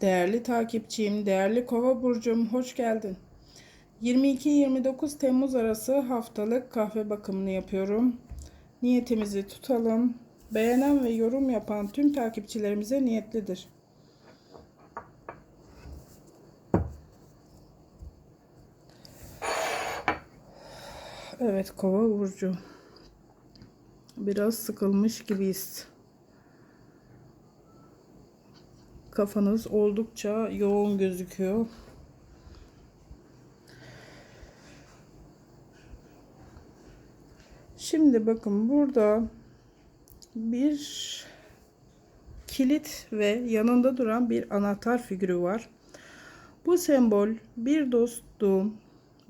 Değerli takipçim, değerli Kova burcum, hoş geldin. 22-29 Temmuz arası haftalık kahve bakımını yapıyorum. Niyetimizi tutalım. Beğenen ve yorum yapan tüm takipçilerimize niyetlidir. Evet Kova burcu. Biraz sıkılmış gibiyiz. Kafanız oldukça yoğun gözüküyor. Şimdi bakın burada bir kilit ve yanında duran bir anahtar figürü var. Bu sembol bir dostluğun,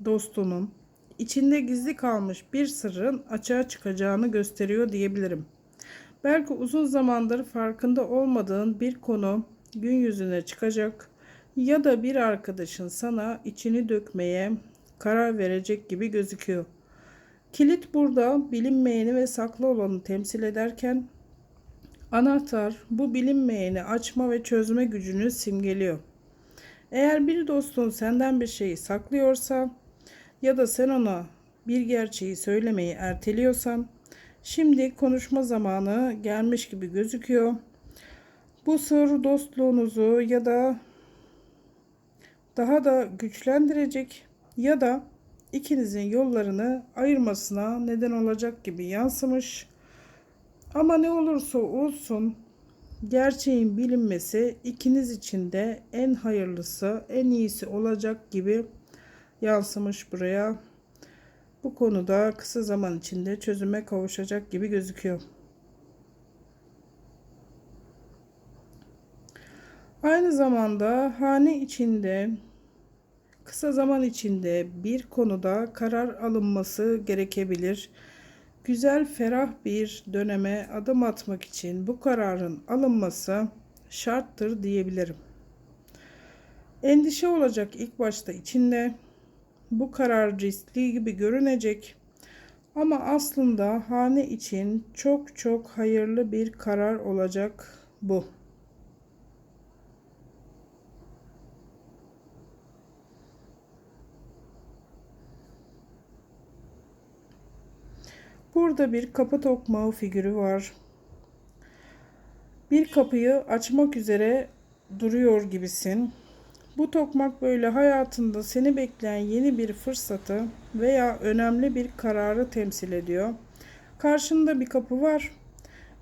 dostunun içinde gizli kalmış bir sırrın açığa çıkacağını gösteriyor diyebilirim. Belki uzun zamandır farkında olmadığın bir konu gün yüzüne çıkacak ya da bir arkadaşın sana içini dökmeye karar verecek gibi gözüküyor. Kilit burada bilinmeyeni ve saklı olanı temsil ederken anahtar bu bilinmeyeni açma ve çözme gücünü simgeliyor. Eğer bir dostun senden bir şeyi saklıyorsa ya da sen ona bir gerçeği söylemeyi erteliyorsan şimdi konuşma zamanı gelmiş gibi gözüküyor. Bu sır dostluğunuzu ya da daha da güçlendirecek ya da ikinizin yollarını ayırmasına neden olacak gibi yansımış. Ama ne olursa olsun gerçeğin bilinmesi ikiniz için de en hayırlısı, en iyisi olacak gibi yansımış buraya. Bu konuda kısa zaman içinde çözüme kavuşacak gibi gözüküyor. Aynı zamanda hane içinde kısa zaman içinde bir konuda karar alınması gerekebilir. Güzel, ferah bir döneme adım atmak için bu kararın alınması şarttır diyebilirim. Endişe olacak ilk başta içinde. Bu karar riskli gibi görünecek. Ama aslında hane için çok çok hayırlı bir karar olacak bu. Burada bir kapı tokmağı figürü var. Bir kapıyı açmak üzere duruyor gibisin. Bu tokmak böyle hayatında seni bekleyen yeni bir fırsatı veya önemli bir kararı temsil ediyor. Karşında bir kapı var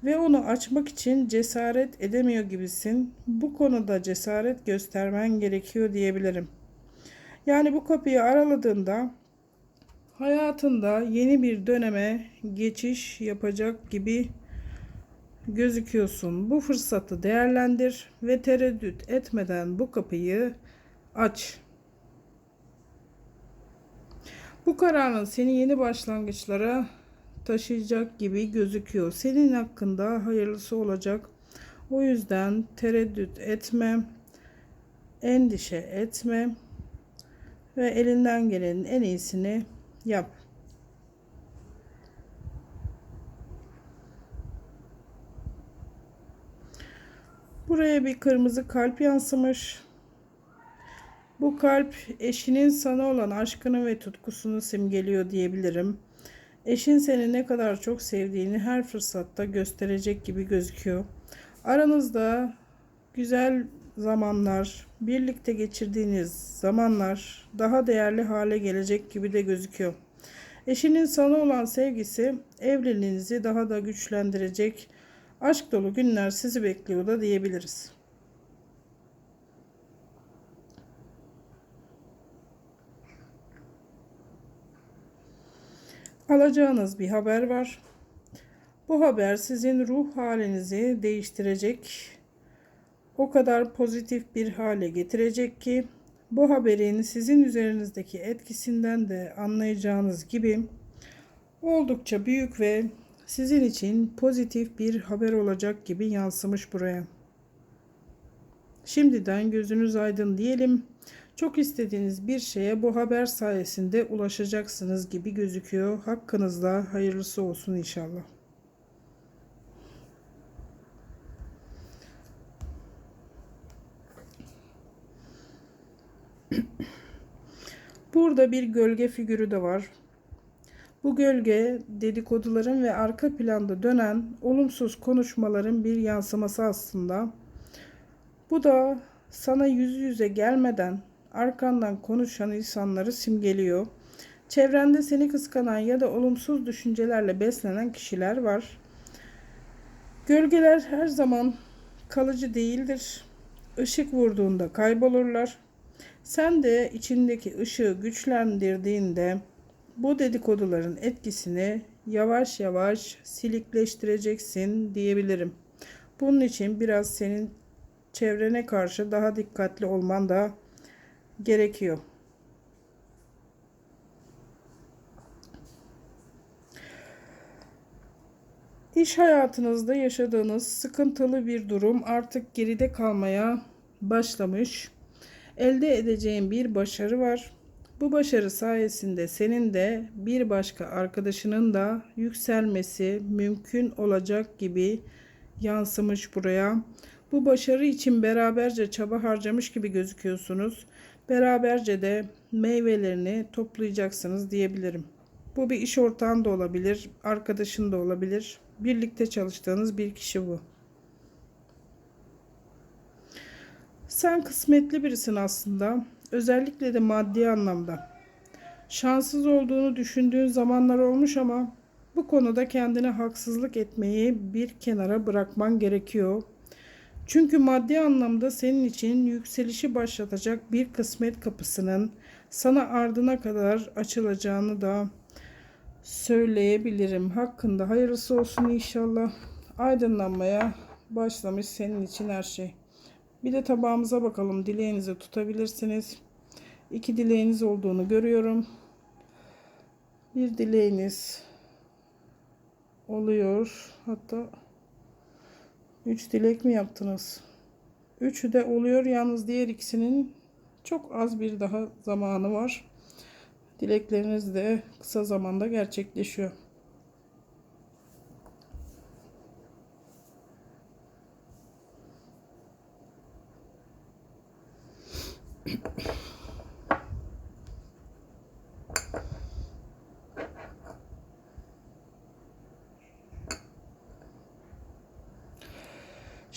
ve onu açmak için cesaret edemiyor gibisin. Bu konuda cesaret göstermen gerekiyor diyebilirim. Yani bu kapıyı araladığında hayatında yeni bir döneme geçiş yapacak gibi gözüküyorsun. Bu fırsatı değerlendir ve tereddüt etmeden bu kapıyı aç. Bu kararın seni yeni başlangıçlara taşıyacak gibi gözüküyor. Senin hakkında hayırlısı olacak. O yüzden tereddüt etme, endişe etme ve elinden gelenin en iyisini yap. Buraya bir kırmızı kalp yansımış. Bu kalp eşinin sana olan aşkını ve tutkusunu simgeliyor diyebilirim. Eşin seni ne kadar çok sevdiğini her fırsatta gösterecek gibi gözüküyor. Aranızda güzel zamanlar, birlikte geçirdiğiniz zamanlar daha değerli hale gelecek gibi de gözüküyor. Eşinin sana olan sevgisi evliliğinizi daha da güçlendirecek. Aşk dolu günler sizi bekliyor da diyebiliriz. Alacağınız bir haber var. Bu haber sizin ruh halinizi değiştirecek o kadar pozitif bir hale getirecek ki bu haberin sizin üzerinizdeki etkisinden de anlayacağınız gibi oldukça büyük ve sizin için pozitif bir haber olacak gibi yansımış buraya. Şimdiden gözünüz aydın diyelim. Çok istediğiniz bir şeye bu haber sayesinde ulaşacaksınız gibi gözüküyor. Hakkınızda hayırlısı olsun inşallah. Burada bir gölge figürü de var. Bu gölge dedikoduların ve arka planda dönen olumsuz konuşmaların bir yansıması aslında. Bu da sana yüz yüze gelmeden arkandan konuşan insanları simgeliyor. Çevrende seni kıskanan ya da olumsuz düşüncelerle beslenen kişiler var. Gölgeler her zaman kalıcı değildir. Işık vurduğunda kaybolurlar. Sen de içindeki ışığı güçlendirdiğinde bu dedikoduların etkisini yavaş yavaş silikleştireceksin diyebilirim. Bunun için biraz senin çevrene karşı daha dikkatli olman da gerekiyor. İş hayatınızda yaşadığınız sıkıntılı bir durum artık geride kalmaya başlamış. Elde edeceğin bir başarı var. Bu başarı sayesinde senin de bir başka arkadaşının da yükselmesi mümkün olacak gibi yansımış buraya. Bu başarı için beraberce çaba harcamış gibi gözüküyorsunuz. Beraberce de meyvelerini toplayacaksınız diyebilirim. Bu bir iş ortağın da olabilir, arkadaşın da olabilir. Birlikte çalıştığınız bir kişi bu. Sen kısmetli birisin aslında. Özellikle de maddi anlamda. Şanssız olduğunu düşündüğün zamanlar olmuş ama bu konuda kendine haksızlık etmeyi bir kenara bırakman gerekiyor. Çünkü maddi anlamda senin için yükselişi başlatacak bir kısmet kapısının sana ardına kadar açılacağını da söyleyebilirim. Hakkında hayırlısı olsun inşallah. Aydınlanmaya başlamış senin için her şey. Bir de tabağımıza bakalım. Dileğinizi tutabilirsiniz. İki dileğiniz olduğunu görüyorum. Bir dileğiniz oluyor. Hatta üç dilek mi yaptınız? Üçü de oluyor. Yalnız diğer ikisinin çok az bir daha zamanı var. Dilekleriniz de kısa zamanda gerçekleşiyor.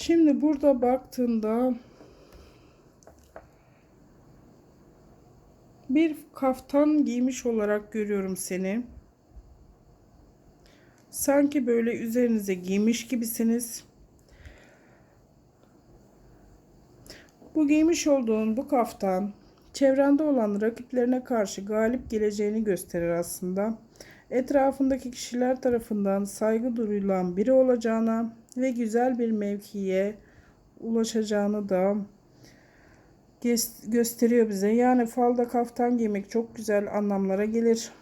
Şimdi burada baktığında bir kaftan giymiş olarak görüyorum seni. Sanki böyle üzerinize giymiş gibisiniz. Bu giymiş olduğun bu kaftan çevrende olan rakiplerine karşı galip geleceğini gösterir aslında. Etrafındaki kişiler tarafından saygı duyulan biri olacağına ve güzel bir mevkiye ulaşacağını da gösteriyor bize. Yani falda kaftan giymek çok güzel anlamlara gelir.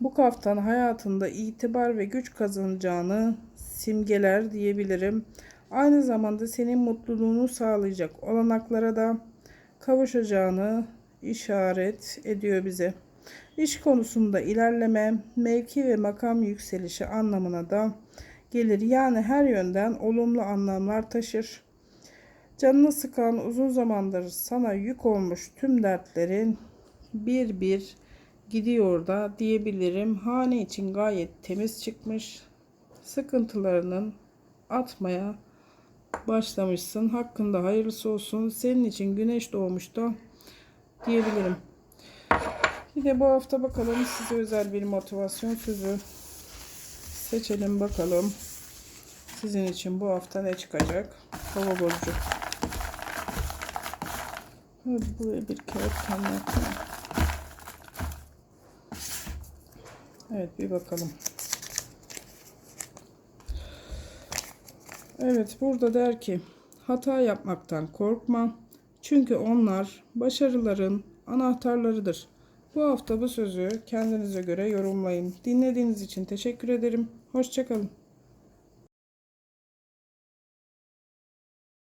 Bu kaftan hayatında itibar ve güç kazanacağını simgeler diyebilirim. Aynı zamanda senin mutluluğunu sağlayacak olanaklara da kavuşacağını işaret ediyor bize. İş konusunda ilerleme, mevki ve makam yükselişi anlamına da gelir. Yani her yönden olumlu anlamlar taşır. Canını sıkan uzun zamandır sana yük olmuş tüm dertlerin bir bir gidiyor da diyebilirim. Hane için gayet temiz çıkmış. Sıkıntılarının atmaya başlamışsın. Hakkında hayırlısı olsun. Senin için güneş doğmuş da diyebilirim. Bir de bu hafta bakalım size özel bir motivasyon sözü seçelim bakalım. Sizin için bu hafta ne çıkacak? Hava. Hadi buraya bir kağıt yapayım. Evet bir bakalım. Evet burada der ki hata yapmaktan korkma. Çünkü onlar başarıların anahtarlarıdır. Bu hafta bu sözü kendinize göre yorumlayın. Dinlediğiniz için teşekkür ederim. Hoşçakalın.